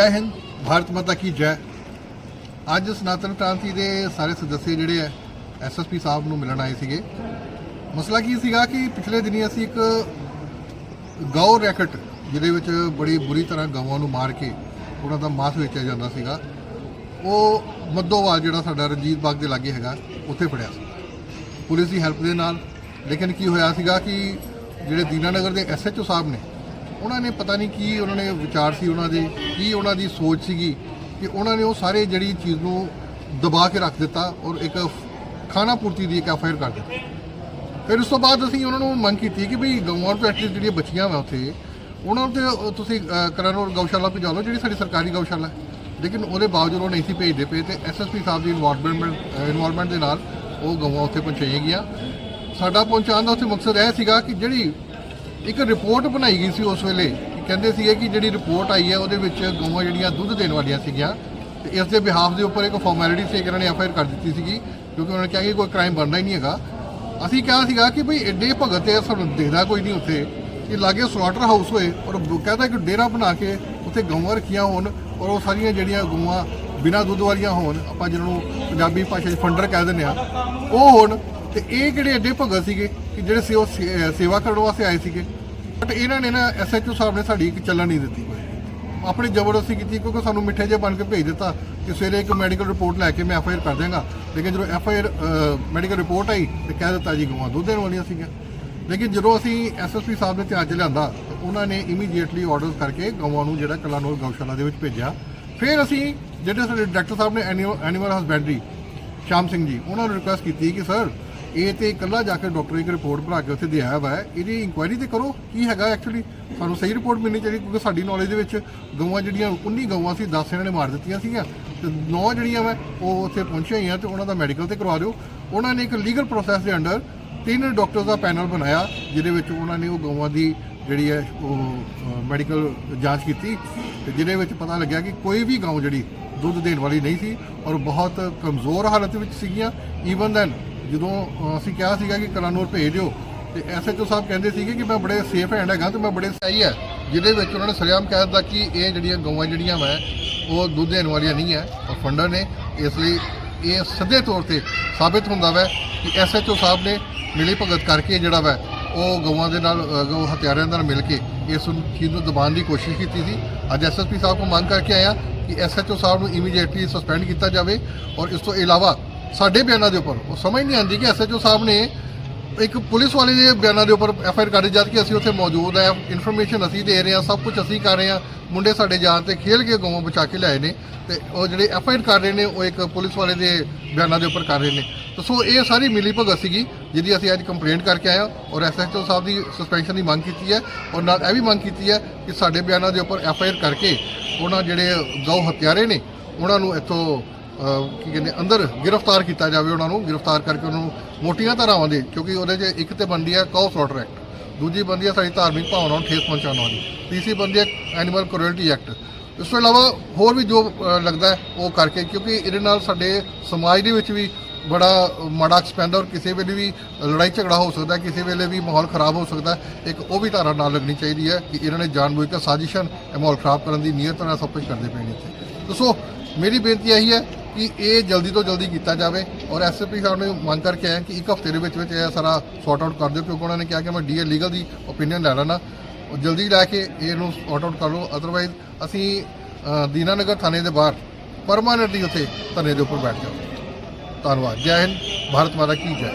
ਜੈ ਹਿੰਦ, ਭਾਰਤ ਮਾਤਾ ਕੀ ਜੈ। ਅੱਜ ਸਨਾਤਨ ਕ੍ਰਾਂਤੀ ਦੇ ਸਾਰੇ ਸਦੱਸਿਆ ਜਿਹੜੇ ਆ ਐਸਐਸਪੀ ਸਾਹਿਬ ਨੂੰ ਮਿਲਣ ਆਏ ਸੀਗੇ। ਮਸਲਾ ਕੀ ਸੀਗਾ ਕਿ ਪਿਛਲੇ ਦਿਨੀ ਅਸੀਂ ਇੱਕ ਗਊ ਰੈਕਟ, ਜਿਹਦੇ ਵਿੱਚ ਬੜੀ ਬੁਰੀ ਤਰ੍ਹਾਂ ਗਊਆਂ ਨੂੰ ਮਾਰ ਕੇ ਉਹਨਾਂ ਦਾ ਮਾਸ ਵੇਚਿਆ ਜਾਂਦਾ ਸੀਗਾ, ਉਹ ਮੱਦੋਵਾਲ ਜਿਹੜਾ ਸਾਡਾ ਰਣਜੀਤ ਬਾਗ ਦੇ ਲਾਗੇ ਹੈਗਾ, ਉੱਥੇ ਫੜਿਆ ਸੀ। ਪੁਲਿਸ ਦੀ ਹੈਲਪ ਦੇ ਨਾਲ, ਲੇਕਿਨ ਕੀ ਹੋਇਆ ਸੀਗਾ ਕਿ ਜਿਹੜੇ ਦੀਨਾਨਗਰ ਦੇ ਐਸਐਚਓ ਸਾਹਿਬ ਨੇ ਉਹਨਾਂ ਨੇ ਪਤਾ ਨਹੀਂ ਕੀ ਉਹਨਾਂ ਨੇ ਵਿਚਾਰ ਸੀ ਉਹਨਾਂ ਦੇ, ਕੀ ਉਹਨਾਂ ਦੀ ਸੋਚ ਸੀਗੀ ਕਿ ਉਹਨਾਂ ਨੇ ਉਹ ਸਾਰੇ ਜਿਹੜੀ ਚੀਜ਼ ਨੂੰ ਦਬਾ ਕੇ ਰੱਖ ਦਿੱਤਾ ਔਰ ਇੱਕ ਖਾਣਾ ਪੂਰਤੀ ਦੀ ਇੱਕ ਐਫਆਈਆਰ ਕਰ ਦਿੱਤੀ। ਫਿਰ ਉਸ ਤੋਂ ਬਾਅਦ ਅਸੀਂ ਉਹਨਾਂ ਨੂੰ ਮੰਗ ਕੀਤੀ ਕਿ ਵੀ ਗਊਆਂ ਤੋਂ ਐਟਲੀਸਟ ਜਿਹੜੀਆਂ ਬੱਚੀਆਂ ਵਾ ਉੱਥੇ, ਉਹਨਾਂ ਤੇ ਤੁਸੀਂ ਕਰਨੌਰ ਗਊਸ਼ਾਲਾ ਭੇਜਾ ਲਓ ਜਿਹੜੀ ਸਾਡੀ ਸਰਕਾਰੀ ਗਊਸ਼ਾਲਾ ਹੈ। ਲੇਕਿਨ ਉਹਦੇ ਬਾਵਜੂਦ ਉਹ ਨਹੀਂ ਸੀ ਭੇਜਦੇ ਪਏ ਤੇ ਐਸਐਸਪੀ ਸਾਹਿਬ ਦੀ ਇਨਵੋਲਵਮੈਂਟ ਇਨਵੋਲਵਮੈਂਟ ਦੇ ਨਾਲ ਉਹ ਗਊਆਂ ਉੱਥੇ ਪਹੁੰਚਾਈਆਂ ਗਈਆਂ। ਸਾਡਾ ਪਹੁੰਚਾਉਣ ਦਾ ਉੱਥੇ ਮਕਸਦ ਇਹ ਸੀਗਾ ਕਿ ਜਿਹੜੀ ਇੱਕ ਰਿਪੋਰਟ ਬਣਾਈ ਗਈ ਸੀ ਉਸ ਵੇਲੇ ਕਹਿੰਦੇ ਸੀਗੇ ਕਿ ਜਿਹੜੀ ਰਿਪੋਰਟ ਆਈ ਹੈ ਉਹਦੇ ਵਿੱਚ ਗਊਆਂ ਜਿਹੜੀਆਂ ਦੁੱਧ ਦੇਣ ਵਾਲੀਆਂ ਸੀਗੀਆਂ ਤੇ ਇਸ ਦੇ ਬਿਹਾਫ ਦੇ ਉੱਪਰ ਇੱਕ ਫਾਰਮੈਲਿਟੀ ਸੀ ਕਿ ਇਹਨਾਂ ਨੇ ਐਫਆਈਆਰ ਕਰ ਦਿੱਤੀ ਸੀਗੀ, ਕਿਉਂਕਿ ਉਹਨਾਂ ਨੇ ਕਿਹਾ ਕਿ ਕੋਈ ਕ੍ਰਾਈਮ ਬਣਨਾ ਹੀ ਨਹੀਂ ਹੈਗਾ। ਅਸੀਂ ਕਿਹਾ ਸੀਗਾ ਕਿ ਭਈ ਐਡੇ ਭਗਤ ਹੈ, ਸਾਨੂੰ ਦੇਖਦਾ ਕੋਈ ਨਹੀਂ ਉੱਥੇ, ਕਿ ਲਾਗੇ ਸਲਾਟਰ ਹਾਊਸ ਹੋਏ ਔਰ ਕਹਿੰਦਾ ਕਿ ਡੇਰਾ ਬਣਾ ਕੇ ਉੱਥੇ ਗਊਆਂ ਰੱਖੀਆਂ ਹੋਣ ਔਰ ਉਹ ਸਾਰੀਆਂ ਜਿਹੜੀਆਂ ਗਊਆਂ ਬਿਨਾਂ ਦੁੱਧ ਵਾਲੀਆਂ ਹੋਣ, ਆਪਾਂ ਜਿਹਨਾਂ ਨੂੰ ਪੰਜਾਬੀ ਭਾਸ਼ਾ 'ਚ ਫੰਡਰ ਕਹਿ ਦਿੰਦੇ ਆ ਉਹ ਹੋਣ। ਤੇ ਇਹ ਜਿਹੜੇ ਐਡੇ ਭਗਤ ਸੀਗੇ, ਕਿ ਜਿਹੜੇ ਸੇ- ਉਹ ਸੇ- ਸੇਵਾ ਕਰਨ ਵਾਸਤੇ ਆਏ ਸੀਗੇ ਬਟ ਇਹਨਾਂ ਨੇ ਨਾ ਐਸਐਚਓ ਸਾਹਿਬ ਨੇ ਸਾਡੀ ਇੱਕ ਚੱਲਣ ਨਹੀਂ ਦਿੱਤੀ। ਕੋਈ ਆਪਣੀ ਜ਼ਬਰਦਸਤੀ ਕੀਤੀ, ਕਿਉਂਕਿ ਸਾਨੂੰ ਮਿੱਠੇ ਜੇ ਬਣ ਕੇ ਭੇਜ ਦਿੱਤਾ ਕਿ ਸਵੇਰੇ ਇੱਕ ਮੈਡੀਕਲ ਰਿਪੋਰਟ ਲੈ ਕੇ ਮੈਂ ਐਫਆਈਆਰ ਕਰ ਦਿਆਂਗਾ। ਲੇਕਿਨ ਜਦੋਂ ਐਫਆਈਆਰ ਮੈਡੀਕਲ ਰਿਪੋਰਟ ਆਈ, ਤੇ ਕਹਿ ਦਿੱਤਾ ਜੀ ਗਵਾਂ ਦੁੱਧ ਦੇਣ ਵਾਲੀਆਂ ਸੀਗੀਆਂ। ਲੇਕਿਨ ਜਦੋਂ ਅਸੀਂ ਐਸਐਸਪੀ ਸਾਹਿਬ ਨੇ ਧਿਆਨ 'ਚ ਲਿਆਂਦਾ, ਤਾਂ ਉਹਨਾਂ ਨੇ ਇਮੀਡੀਏਟਲੀ ਆਰਡਰਸ ਕਰਕੇ ਗਵਾਂ ਨੂੰ ਜਿਹੜਾ ਕਲਾਨੌਰ ਗਊਸ਼ਾਲਾ ਦੇ ਵਿੱਚ ਭੇਜਿਆ। ਫਿਰ ਅਸੀਂ ਜਿਹੜੇ ਸਾਡੇ ਡਾਕਟਰ ਸਾਹਿਬ ਨੇ ਐਨੀਮਲ ਹਸਬੈਂਡਰੀ ਸ਼ਾਮ ਸਿੰਘ ਜੀ, ਉਹਨਾਂ ਨੂੰ ਰਿਕੁਐਸਟ ਕੀਤੀ ਕਿ ਸਰ ਇਹ ਤੇ ਇਕੱਲਾ ਜਾ ਕੇ ਡਾਕਟਰ ਇੱਕ ਰਿਪੋਰਟ ਬਣਾ ਕੇ ਉੱਥੇ ਦੇ ਆਇਆ ਵਾ। ਇਹਦੀ ਇਨਕੁਆਇਰੀ ਤੇ ਕਰੋ, ਕੀ ਹੈਗਾ ਐਕਚੁਅਲੀ ਸਾਨੂੰ ਸਹੀ ਰਿਪੋਰਟ ਮਿਲਣੀ ਚਾਹੀਦੀ ਕਿਉਂਕਿ ਸਾਡੀ ਨੌਲੇਜ ਦੇ ਵਿੱਚ ਗਊਆਂ ਜਿਹੜੀਆਂ 19 ਗਊਆਂ ਸੀ 10 ਇਹਨਾਂ ਨੇ ਮਾਰ ਦਿੱਤੀਆਂ ਸੀਗੀਆਂ। ਤੇ 9 ਜਿਹੜੀਆਂ ਵਾ, ਉਹ ਉੱਥੇ ਪਹੁੰਚੀਆਂ ਹੋਈਆਂ ਤੇ ਉਹਨਾਂ ਦਾ ਮੈਡੀਕਲ ਤੇ ਕਰਵਾ ਦਿਓ। ਉਹਨਾਂ ਨੇ ਇੱਕ ਲੀਗਲ ਪ੍ਰੋਸੈਸ ਦੇ ਅੰਡਰ ਤਿੰਨ ਡਾਕਟਰਸ ਦਾ ਪੈਨਲ ਬਣਾਇਆ, ਜਿਹਦੇ ਵਿੱਚ ਉਹਨਾਂ ਨੇ ਉਹ ਗਊਆਂ ਦੀ ਜਿਹੜੀ ਹੈ, ਉਹ ਮੈਡੀਕਲ ਜਾਂਚ ਕੀਤੀ ਤੇ ਜਿਹਦੇ ਵਿੱਚ ਪਤਾ ਲੱਗਿਆ ਕਿ ਕੋਈ ਵੀ ਗਊ ਜਿਹੜੀ ਦੁੱਧ ਦੇਣ ਵਾਲੀ ਨਹੀਂ ਸੀ ਔਰ ਬਹੁਤ ਕਮਜ਼ੋਰ ਹਾਲਤ ਵਿੱਚ ਸੀਗੀਆਂ। ਈਵਨ ਦੈਨ ਜਦੋਂ ਅਸੀਂ ਕਿਹਾ ਸੀਗਾ ਕਿ ਕਲਾਨੂਰ ਭੇਜ ਦਿਓ ਤੇ ਐਸਐਚਓ ਸਾਹਿਬ ਕਹਿੰਦੇ ਸੀਗੇ ਕਿ ਮੈਂ ਬੜੇ ਸੇਫ ਹੈਂਡ ਹੈਗਾ ਤੇ ਮੈਂ ਬੜੇ ਸਹੀ ਹੈ ਜਿਹਦੇ ਵਿੱਚ ਉਹਨਾਂ ਨੇ ਸਰਿਆਮ ਕਹਿ ਦਿੱਤਾ ਕਿ ਇਹ ਜਿਹੜੀਆਂ ਗਊਆਂ ਜਿਹੜੀਆਂ ਮੈਂ ਉਹ ਦੁੱਧ ਦੇਣ ਵਾਲੀਆਂ ਨਹੀਂ ਹੈ ਔਰ ਫੰਡਰ ਨੇ ਇਸ ਲਈ ਇਹ ਸਿੱਧੇ ਤੌਰ ਤੇ ਸਾਬਿਤ ਹੁੰਦਾ ਵੈ ਕਿ ਐਸਐਚਓ ਸਾਹਿਬ ਨੇ ਮਿਲੀ ਭਗਤ ਕਰਕੇ ਜਿਹੜਾ ਵੈ ਉਹ ਗਊਆਂ ਦੇ ਨਾਲ ਅ, ਗਊ ਹਥਿਆਰਾਂ ਨਾਲ ਮਿਲ ਕੇ ਇਸ ਚੀਜ਼ ਨੂੰ ਦਬਾਉਣ ਦੀ ਕੋਸ਼ਿਸ਼ ਕੀਤੀ ਸੀ। ਅੱਜ ਐਸਐਸਪੀ ਸਾਹਿਬ ਨੂੰ ਮੰਗ ਕਰਕੇ ਆਇਆ ਕਿ ਐਸਐਚਓ ਸਾਹਿਬ ਨੂੰ ਇਮੀਡੀਏਟਲੀ ਸਸਪੈਂਡ ਕੀਤਾ ਜਾਵੇ ਔਰ ਇਸ ਤੋਂ ਇਲਾਵਾ ਸਾਡੇ ਬਿਆਨਾਂ ਦੇ ਉੱਪਰ। ਉਹ ਸਮਝ ਨਹੀਂ ਆਉਂਦੀ ਕਿ ਐਸਐਚਓ ਸਾਹਿਬ ਨੇ ਇੱਕ ਪੁਲਿਸ ਵਾਲੇ ਦੇ ਬਿਆਨਾਂ ਦੇ ਉੱਪਰ ਐਫਆਈਆਰ ਕਰ ਜਦ ਕਿ ਅਸੀਂ ਉੱਥੇ ਮੌਜੂਦ ਆ ਇਨਫੋਰਮੇਸ਼ਨ ਅਸੀਂ ਦੇ ਰਹੇ ਹਾਂ, ਸਭ ਕੁਝ ਅਸੀਂ ਕਰ ਰਹੇ ਹਾਂ। ਮੁੰਡੇ ਸਾਡੇ ਜਾਨ ਤੇ ਖੇਲ ਕੇ ਗਊਆਂ ਬਚਾ ਕੇ ਲਿਆਏ ਨੇ ਤੇ ਉਹ ਜਿਹੜੇ ਐਫਆਈਆਰ ਕਰ ਰਹੇ ਨੇ, ਉਹ ਇੱਕ ਪੁਲਿਸ ਵਾਲੇ ਦੇ ਬਿਆਨਾਂ ਦੇ ਉੱਪਰ ਕਰ ਰਹੇ ਨੇ। ਤਾਂ ਸੋ ਇਹ ਸਾਰੀ ਮਿਲੀ ਭਗਤ ਸੀਗੀ, ਜਿਹਦੀ ਅਸੀਂ ਅੱਜ ਕੰਪਲੇਂਟ ਕਰਕੇ ਆਏ ਹਾਂ ਔਰ ਐਸਐਚਓ ਸਾਹਿਬ ਦੀ ਸਸਪੈਂਸ਼ਨ ਦੀ ਮੰਗ ਕੀਤੀ ਹੈ ਔਰ ਨਾਲ ਇਹ ਵੀ ਮੰਗ ਕੀਤੀ ਹੈ ਕਿ ਸਾਡੇ ਬਿਆਨਾਂ ਦੇ ਉੱਪਰ ਐਫਆਈਆਰ ਕਰਕੇ ਉਹਨਾਂ ਜਿਹੜੇ ਗਊ ਹੱਤਿਆਰੇ ਨੇ, ਉਹਨਾਂ ਨੂੰ ਇੱਥੋਂ ਕੀ ਕਹਿੰਦੇ, ਅੰਦਰ ਗ੍ਰਿਫਤਾਰ ਕੀਤਾ ਜਾਵੇ ਉਹਨਾਂ ਨੂੰ, ਗ੍ਰਿਫਤਾਰ ਕਰਕੇ ਉਹਨਾਂ ਨੂੰ ਮੋਟੀਆਂ ਧਾਰਾਵਾਂ ਦੇ, ਕਿਉਂਕਿ ਉਹਦੇ 'ਚ ਇੱਕ ਤੇ ਬੰਦੀ ਹੈ ਕਾਉ ਸਲੌਟਰ ਐਕਟ, ਦੂਜੀ ਬੰਦੀ ਹੈ ਸਾਡੀ ਧਾਰਮਿਕ ਭਾਵਨਾ ਨੂੰ ਠੇਸ ਪਹੁੰਚਾਉਣ ਵਾਲੀ, ਤੀਸਰੀ ਬੰਦੀ ਹੈ ਐਨੀਮਲ ਕਰੂਅਲਟੀ ਐਕਟ। ਇਸ ਤੋਂ ਇਲਾਵਾ ਹੋਰ ਵੀ ਜੋ ਲੱਗਦਾ ਉਹ ਕਰਕੇ, ਕਿਉਂਕਿ ਇਹਦੇ ਨਾਲ ਸਾਡੇ ਸਮਾਜ ਦੇ ਵਿੱਚ ਵੀ ਬੜਾ ਮਾੜਾ ਅਕਸ ਪੈਂਦਾ ਔਰ ਕਿਸੇ ਵੇਲੇ ਵੀ ਲੜਾਈ ਝਗੜਾ ਹੋ ਸਕਦਾ ਕਿਸੇ ਵੇਲੇ ਵੀ ਮਾਹੌਲ ਖਰਾਬ ਹੋ ਸਕਦਾ ਇੱਕ ਉਹ ਵੀ ਧਾਰਾ ਨਾਲ ਲੱਗਣੀ ਚਾਹੀਦੀ ਹੈ ਕਿ ਇਹਨਾਂ ਨੇ ਜਾਣਬੁੱਝ ਕੇ ਸਾਜ਼ਿਸ਼ਨ ਇਹ ਮਾਹੌਲ ਖਰਾਬ ਕਰਨ ਦੀ ਨੀਅਤ ਨਾਲ ਸਭ ਕੁਝ ਕਰਦੇ ਪਏ ਨੇ ਇੱਥੇ। ਦੱਸੋ ਮੇਰੀ ਬੇਨਤੀ ਇਹੀ ਹੈ ਕਿ ਇਹ ਜਲਦੀ ਤੋਂ ਜਲਦੀ ਕੀਤਾ ਜਾਵੇ ਔਰ ਐਸਐਸਪੀ ਸਾਹਿਬ ਨੇ ਮੰਗ ਕਰਕੇ ਆਏ ਕਿ ਇੱਕ ਹਫ਼ਤੇ ਦੇ ਵਿੱਚ ਵਿੱਚ ਇਹ ਸਾਰਾ ਸੌਟ ਆਊਟ ਕਰ ਦਿਓ ਕਿਉਂਕਿ ਉਹਨਾਂ ਨੇ ਕਿਹਾ ਕਿ ਮੈਂ ਡੀਏ ਲੀਗਲ ਦੀ ਓਪੀਨੀਅਨ ਲੈ ਲੈਣਾ ਔਰ ਜਲਦੀ ਲੈ ਕੇ ਇਹਨੂੰ ਸੌਟ ਆਊਟ ਕਰ ਲਓ ਅਦਰਵਾਈਜ਼ ਅਸੀਂ ਦੀਨਾਨਗਰ ਥਾਣੇ ਦੇ ਬਾਹਰ ਪਰਮਾਨੈਂਟਲੀ ਉੱਥੇ ਧਰਨੇ ਦੇ ਉੱਪਰ ਬੈਠ ਜਾਵਾਂਗੇ। ਧੰਨਵਾਦ। ਜੈ ਹਿੰਦ। ਭਾਰਤ ਮਾਤਾ ਕੀ ਜੈ।